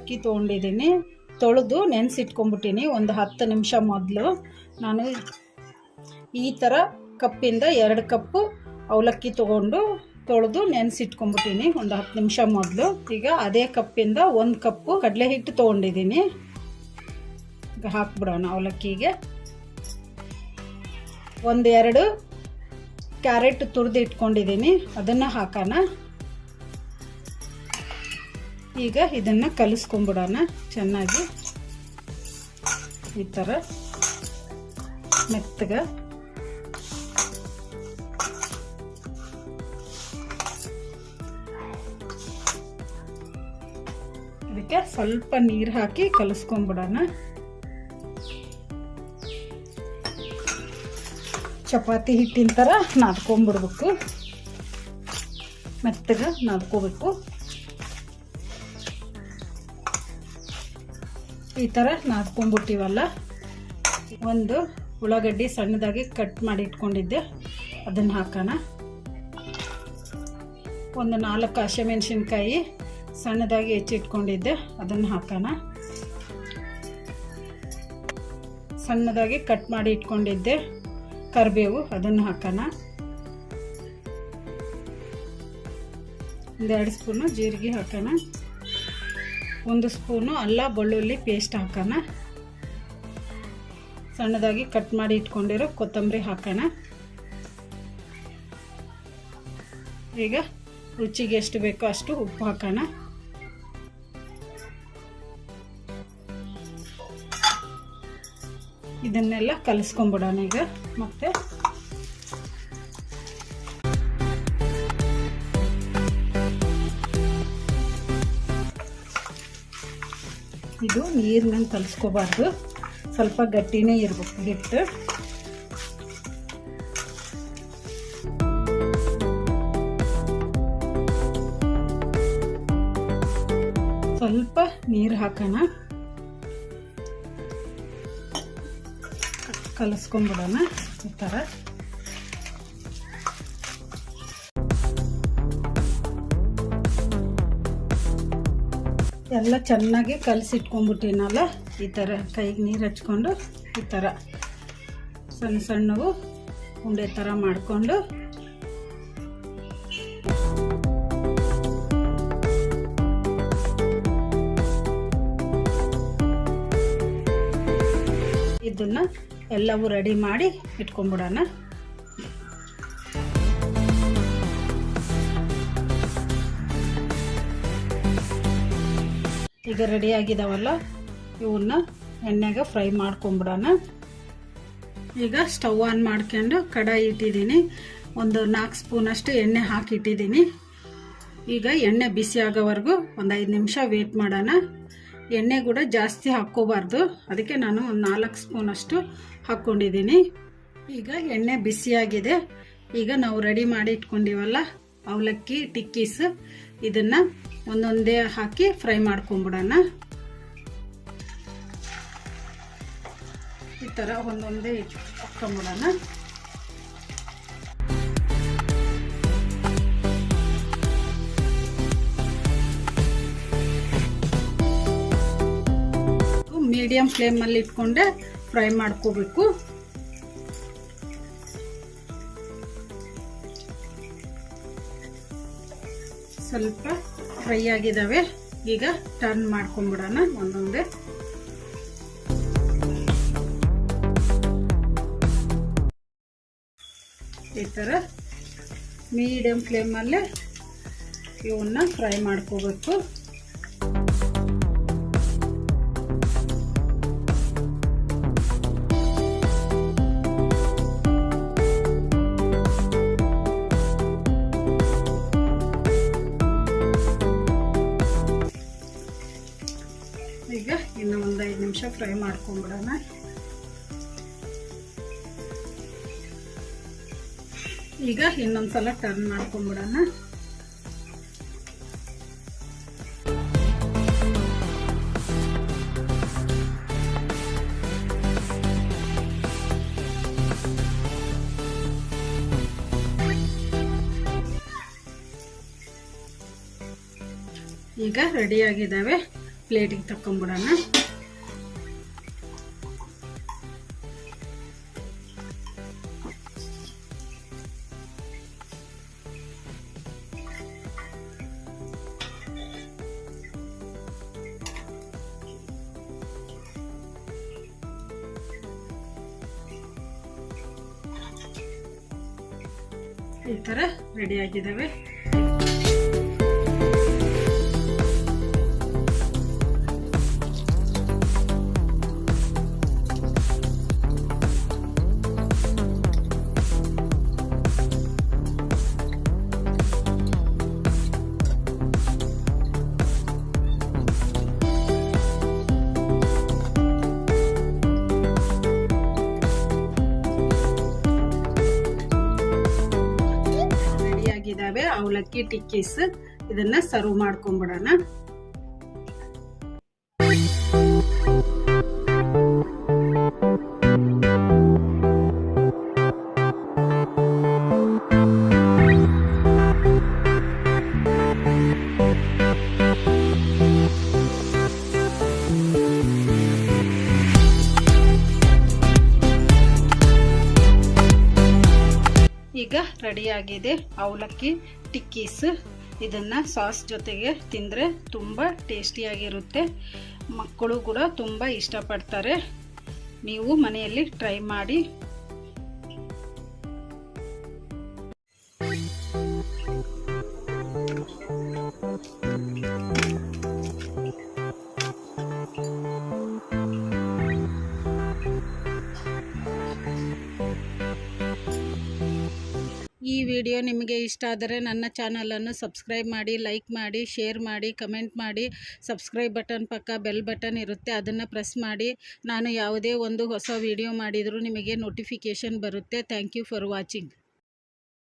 ಅವಲಕ್ಕಿ ತೊಗೊಂಡಿದ್ದೀನಿ. ತೊಳೆದು ನೆನೆಸಿಟ್ಕೊಂಡ್ಬಿಟ್ಟಿನಿ. ಒಂದು ಹತ್ತು ನಿಮಿಷ ಮೊದಲು. ನಾನು ಈ ಥರ ಕಪ್ಪಿಂದ ಎರಡು ಕಪ್ಪು ಅವಲಕ್ಕಿ ತೊಗೊಂಡು ತೊಳೆದು ನೆನೆಸಿಟ್ಕೊಂಡ್ಬಿಟ್ಟಿನಿ. ಒಂದು ಹತ್ತು ನಿಮಿಷ ಮೊದಲು. ಈಗ ಅದೇ ಕಪ್ಪಿಂದ ಒಂದು ಕಪ್ಪು ಕಡಲೆ ಹಿಟ್ಟು ತೊಗೊಂಡಿದ್ದೀನಿ. ಈಗ ಹಾಕ್ಬಿಡೋಣ ಅವಲಕ್ಕಿಗೆ. ಒಂದು ಎರಡು ಕ್ಯಾರೆಟ್ ತುರಿದು ಇಟ್ಕೊಂಡಿದ್ದೀನಿ. ಅದನ್ನು ಹಾಕೋಣ. ಈಗ ಇದನ್ನು ಕಲಿಸ್ಕೊಂಬಿಡೋಣ. ಚೆನ್ನಾಗಿ ಈ ಥರ ಮೆತ್ತಗ. ಇದಕ್ಕೆ ಸ್ವಲ್ಪ ನೀರು ಹಾಕಿ ಕಲಿಸ್ಕೊಂಬಿಡೋಣ. ಚಪಾತಿ ಹಿಟ್ಟಿನ ಥರ ನಾದ್ಕೊಂಬಿಡ್ಬೇಕು. ಮೆತ್ತಗೆ ನಾದ್ಕೋಬೇಕು. ಈ ಥರ ನಾದ್ಕೊಂಡ್ಬಿಟ್ಟಿವಲ್ಲ? ಒಂದು ಉಳ್ಳಾಗಡ್ಡಿ ಸಣ್ಣದಾಗಿ ಕಟ್ ಮಾಡಿ ಇಟ್ಕೊಂಡಿದ್ದೆ. ಅದನ್ನು ಹಾಕೋಣ. ಒಂದು ನಾಲ್ಕು ಹಸಿಮೆಣ್ಸಿನ್ಕಾಯಿ ಸಣ್ಣದಾಗಿ ಹೆಚ್ಚಿಟ್ಕೊಂಡಿದ್ದೆ ಅದನ್ನು ಹಾಕೋಣ. ಸಣ್ಣದಾಗಿ ಕಟ್ ಮಾಡಿ ಇಟ್ಕೊಂಡಿದ್ದೆ. ಕರಿಬೇವು, ಅದನ್ನು ಹಾಕೋಣ. ಒಂದೆರಡು ಸ್ಪೂನು ಜೀರಿಗೆ ಹಾಕೋಣ. ಒಂದು ಸ್ಪೂನು ಅಲ್ಲ, ಬೆಳ್ಳುಳ್ಳಿ ಪೇಸ್ಟ್ ಹಾಕೋಣ. ಸಣ್ಣದಾಗಿ ಕಟ್ ಮಾಡಿ ಇಟ್ಕೊಂಡಿರೋ ಕೊತ್ತಂಬರಿ ಹಾಕೋಣ. ಈಗ ರುಚಿಗೆ ಎಷ್ಟು ಬೇಕೋ ಅಷ್ಟು ಉಪ್ಪು ಹಾಕೋಣ. ಇದನ್ನೆಲ್ಲ ಕಲಿಸ್ಕೊಂಬಿಡೋಣ ಈಗ. ಮತ್ತೆ ಇದು ನೀರಿನಲ್ಲಿ ಕಲಿಸ್ಕೋಬಾರ್ದು ಸ್ವಲ್ಪ ಗಟ್ಟಿನೇ ಇರಬೇಕು ಹಿಟ್ಟು. ಸ್ವಲ್ಪ ನೀರು ಹಾಕೋಣ. ಕಲಿಸ್ಕೊಂಬಿಡೋಣ ಈ ಥರ ಎಲ್ಲ ಚೆನ್ನಾಗಿ ಕಲಸಿಟ್ಕೊಂಡ್ಬಿಟ್ಟಿನಲ್ಲ? ಈ ಥರ ಕೈಗೆ ನೀರು ಹಚ್ಕೊಂಡು ಈ ಥರ ಸಣ್ಣ ಸಣ್ಣವು ಉಂಡೆ ಥರ ಮಾಡಿಕೊಂಡು. ಇದನ್ನು ಎಲ್ಲವೂ ರೆಡಿ ಮಾಡಿ ಇಟ್ಕೊಂಡ್ಬಿಡೋಣ. ಈಗ ರೆಡಿ ಆಗಿದಾವಲ್ಲ? ಇವನ್ನ ಎಣ್ಣೆಗೆ ಫ್ರೈ ಮಾಡ್ಕೊಂಬಿಡೋಣ. ಈಗ ಸ್ಟವ್ ಆನ್ ಮಾಡ್ಕೊಂಡು ಕಡಾಯಿ ಇಟ್ಟಿದ್ದೀನಿ. ಒಂದು ನಾಲ್ಕು ಸ್ಪೂನಷ್ಟು ಎಣ್ಣೆ ಹಾಕಿಟ್ಟಿದ್ದೀನಿ. ಈಗ ಎಣ್ಣೆ ಬಿಸಿ ಆಗೋವರೆಗೂ ಒಂದು ಐದು ನಿಮಿಷ ವೇಟ್ ಮಾಡೋಣ. ಎಣ್ಣೆ ಕೂಡ ಜಾಸ್ತಿ ಹಾಕ್ಕೋಬಾರ್ದು. ಅದಕ್ಕೆ ನಾನು ಒಂದು ನಾಲ್ಕು ಸ್ಪೂನಷ್ಟು ಹಾಕ್ಕೊಂಡಿದ್ದೀನಿ. ಈಗ ಎಣ್ಣೆ ಬಿಸಿಯಾಗಿದೆ ಈಗ ನಾವು ರೆಡಿ ಮಾಡಿ ಇಟ್ಕೊಂಡಿವಲ್ಲ, ಅವಲಕ್ಕಿ, ಟಿಕ್ಕೀಸ್, ಇದನ್ನು ಒಂದೊಂದೇ ಹಾಕಿ ಫ್ರೈ ಮಾಡ್ಕೊಂಬಿಡೋಣ. ಈ ಥರ ಒಂದೊಂದೇ ಹಾಕ್ಕೊಂಬಿಡೋಣ ಮೀಡಿಯಂ ಫ್ಲೇಮಲ್ಲಿ ಇಟ್ಕೊಂಡೆ ಫ್ರೈ ಮಾಡ್ಕೋಬೇಕು. ಸ್ವಲ್ಪ ಫ್ರೈ ಆಗಿದ್ದಾವೆ ಈಗ ಟರ್ನ್ ಮಾಡ್ಕೊಂಬಿಡೋಣ ಒಂದೊಂದೇ. ಈ ಥರ ಮೀಡಿಯಮ್ ಫ್ಲೇಮಲ್ಲೇ ಇವನ್ನ ಫ್ರೈ ಮಾಡ್ಕೋಬೇಕು. ನಿಮಿಷ ಫ್ರೈ ಮಾಡ್ಕೊಂಬಿಡೋಣ. ಈಗ ಇನ್ನೊಂದ್ಸಲ ಟರ್ನ್ ಮಾಡ್ಕೊಂಬಿಡೋಣ. ಈಗ ರೆಡಿಯಾಗಿದ್ದಾವೆ ಪ್ಲೇಟಿಗೆ ತಕ್ಕೊಂಬಿಡೋಣ. ಈ ಥರ ರೆಡಿಯಾಗಿದ್ದಾವೆ ಅವಲಕ್ಕಿ ಟಿಕ್ಕೀಸ್ ಇದನ್ನ ಸರ್ವ್ ಮಾಡ್ಕೊಂಬಿಡೋಣ ರೆಡಿಯಾಗಿದೆ. ಅವಲಕ್ಕಿ, ಟಿಕ್ಕೀಸ್ ಇದನ್ನು ಸಾಸ್ ಜೊತೆಗೆ ತಿಂದರೆ ತುಂಬ ಟೇಸ್ಟಿಯಾಗಿರುತ್ತೆ ಮಕ್ಕಳು ಕೂಡ ತುಂಬ ಇಷ್ಟಪಡ್ತಾರೆ. ನೀವು ಮನೆಯಲ್ಲಿ ಟ್ರೈ ಮಾಡಿ ವಿಡಿಯೋ ನಿಮಗೆ ಇಷ್ಟ ಆದರೆ ನನ್ನ ಚಾನಲನ್ನು ಸಬ್ಸ್ಕ್ರೈಬ್ ಮಾಡಿ, ಲೈಕ್ ಮಾಡಿ, ಶೇರ್ ಮಾಡಿ, ಕಮೆಂಟ್ ಮಾಡಿ. ಸಬ್ಸ್ಕ್ರೈಬ್ ಬಟನ್ ಪಕ್ಕ ಬೆಲ್ ಬಟನ್ ಇರುತ್ತೆ, ಅದನ್ನು ಪ್ರೆಸ್ ಮಾಡಿ. ನಾನು ಯಾವುದೇ ಒಂದು ಹೊಸ ವಿಡಿಯೋ ಮಾಡಿದರೂ ನಿಮಗೆ ನೋಟಿಫಿಕೇಷನ್ ಬರುತ್ತೆ. Thank you for watching.